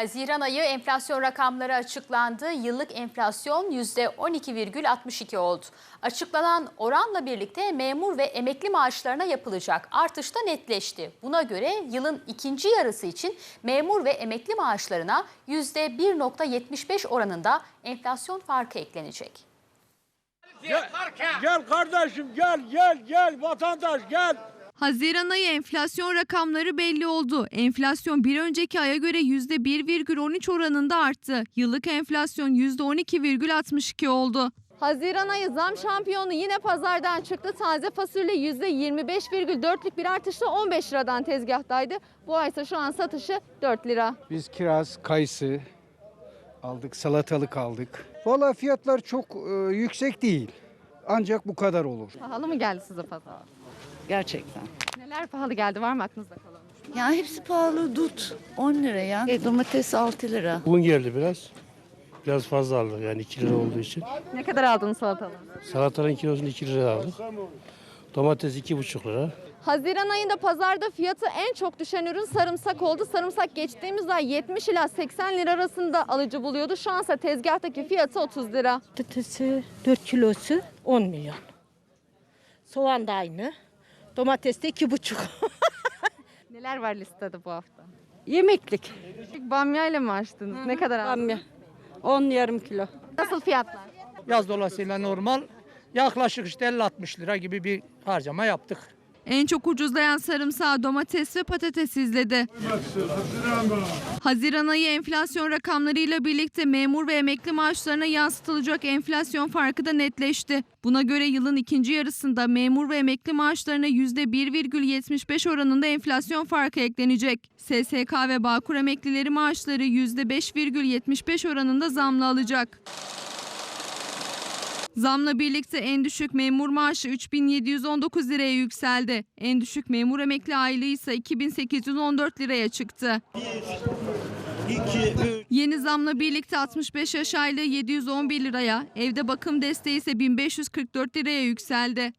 Haziran ayı enflasyon rakamları açıklandı. Yıllık enflasyon %12,62 oldu. Açıklanan oranla birlikte memur ve emekli maaşlarına yapılacak artış da netleşti. Buna göre yılın ikinci yarısı için memur ve emekli maaşlarına %1,75 oranında enflasyon farkı eklenecek. Gel, gel kardeşim gel gel gel vatandaş gel. Haziran ayı enflasyon rakamları belli oldu. Enflasyon bir önceki aya göre %1,13 oranında arttı. Yıllık enflasyon %12,62 oldu. Haziran ayı zam şampiyonu yine pazardan çıktı. Taze fasulye %25,4'lük bir artışla 15 liradan tezgahtaydı. Bu ay ise şu an satışı 4 lira. Biz kiraz, kayısı aldık, salatalık aldık. Valla fiyatlar çok e, yüksek değil. Ancak bu kadar olur. Pahalı mı geldi size pazar? Gerçekten. Neler pahalı geldi var mı aklınızda kalan? Ya hepsi pahalı. Dut 10 lira ya. E, domates 6 lira. Un geldi biraz. Biraz fazla aldık yani 2 lira olduğu için. Ne kadar aldınız salatalığı? Salatanın kilosunu 2 lira aldık. Domates 2,5 lira. Haziran ayında pazarda fiyatı en çok düşen ürün sarımsak oldu. Sarımsak geçtiğimiz ay 70 ila 80 lira arasında alıcı buluyordu. Şu ansa tezgahtaki fiyatı 30 lira. Patatesi 4 kilosu 10 milyon. Soğan da aynı. Domates de 2,5. Neler var listede bu hafta? Yemeklik. Bamya ile mi açtınız? Ne kadar aldınız? Bamya. 10 yarım kilo. Nasıl fiyatlar? Yaz dolayısıyla normal yaklaşık işte 50-60 lira gibi bir harcama yaptık. En çok ucuzlayan sarımsağı domates ve patates izledi. Haziran ayı enflasyon rakamlarıyla birlikte memur ve emekli maaşlarına yansıtılacak enflasyon farkı da netleşti. Buna göre yılın ikinci yarısında memur ve emekli maaşlarına %1,75 oranında enflasyon farkı eklenecek. SSK ve Bağkur emeklileri maaşları %5,75 oranında zamlı alacak. Zamla birlikte en düşük memur maaşı 3719 liraya yükseldi. En düşük memur emekli aylığı ise 2814 liraya çıktı. Yeni zamla birlikte 65 yaş aylığı 711 liraya, evde bakım desteği ise 1544 liraya yükseldi.